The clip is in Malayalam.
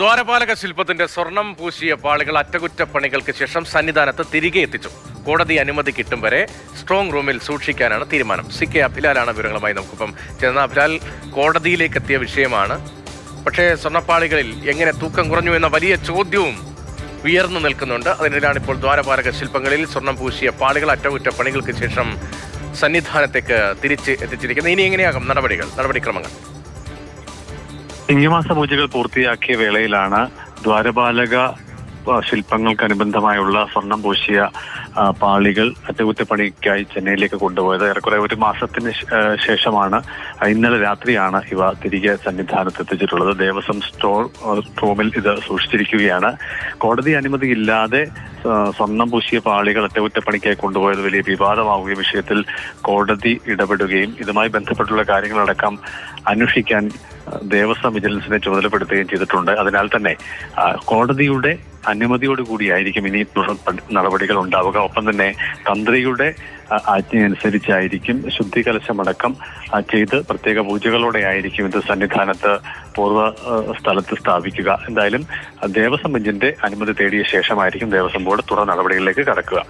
ദ്വാരപാലക ശില്പത്തിന്റെ സ്വർണം പൂശിയ പാളികൾ അറ്റകുറ്റപ്പണികൾക്ക് ശേഷം സന്നിധാനത്ത് തിരികെ എത്തിച്ചു. കോടതി അനുമതി കിട്ടും വരെ സ്ട്രോങ് റൂമിൽ സൂക്ഷിക്കാനാണ് തീരുമാനം. സി കെ അഭിലാലാണ് വിവരങ്ങളുമായി നമുക്കിപ്പം ചേർന്ന അഭിലാൽ കോടതിയിലേക്ക് എത്തിയ വിഷയമാണ്. പക്ഷേ സ്വർണപ്പാളികളിൽ എങ്ങനെ തൂക്കം കുറഞ്ഞു എന്ന വലിയ ചോദ്യവും ഉയർന്നു നിൽക്കുന്നുണ്ട്. അതിനിടയിലാണ് ഇപ്പോൾ ദ്വാരപാലക ശില്പങ്ങളിൽ സ്വർണം പൂശിയ പാളികൾ അറ്റകുറ്റപ്പണികൾക്ക് ശേഷം സന്നിധാനത്തേക്ക് തിരിച്ച് എത്തിച്ചിരിക്കുന്നത്. ഇനി എങ്ങനെയാകും നടപടികൾ നടപടിക്രമങ്ങൾ? ചിങ്ങമാസ പൂജകൾ പൂർത്തിയാക്കിയ വേളയിലാണ് ദ്വാരപാലക ശില്പങ്ങൾക്കനുബന്ധമായുള്ള സ്വർണം പൂശിയ പാളികൾ അറ്റകുറ്റപ്പണിക്കായി ചെന്നൈയിലേക്ക് കൊണ്ടുപോയത്. ഏറെക്കുറെ ഒരു മാസത്തിന് ശേഷമാണ് ഇന്നലെ രാത്രിയാണ് ഇവ തിരികെ സന്നിധാനത്ത് എത്തിച്ചിട്ടുള്ളത് ദേവസ്വം സ്റ്റോർ റൂമിൽ ഇത് സൂക്ഷിച്ചിരിക്കുകയാണ്. കോടതി അനുമതി ഇല്ലാതെ ആ, സ്വർണം പൂശിയ പാളികൾ അറ്റകുറ്റപ്പണിക്കായി കൊണ്ടുപോയത് വലിയ വിവാദമാവുകയും വിഷയത്തിൽ കോടതി ഇടപെടുകയും ഇതുമായി ബന്ധപ്പെട്ടുള്ള കാര്യങ്ങളടക്കം അന്വേഷിക്കാൻ ദേവസ്വം വിജിലൻസിനെ ചുമതലപ്പെടുത്തുകയും ചെയ്തിട്ടുണ്ട്. അതിനാൽ തന്നെ കോടതിയുടെ അനുമതിയോടുകൂടിയായിരിക്കും ഇനി തുടർ നടപടികൾ ഉണ്ടാവുക. ഒപ്പം തന്നെ തന്ത്രിയുടെ ആജ്ഞയനുസരിച്ചായിരിക്കും ശുദ്ധികലശമടക്കം ചെയ്ത് പ്രത്യേക പൂജകളോടെ ആയിരിക്കും ഇത് സന്നിധാനത്ത് പൂർവ സ്ഥലത്ത് സ്ഥാപിക്കുക. എന്തായാലും ദേവസ്വം ബെഞ്ചിന്റെ അനുമതി തേടിയ ശേഷമായിരിക്കും ദേവസ്വം ബോർഡ് തുടർ നടപടികളിലേക്ക് കടക്കുക.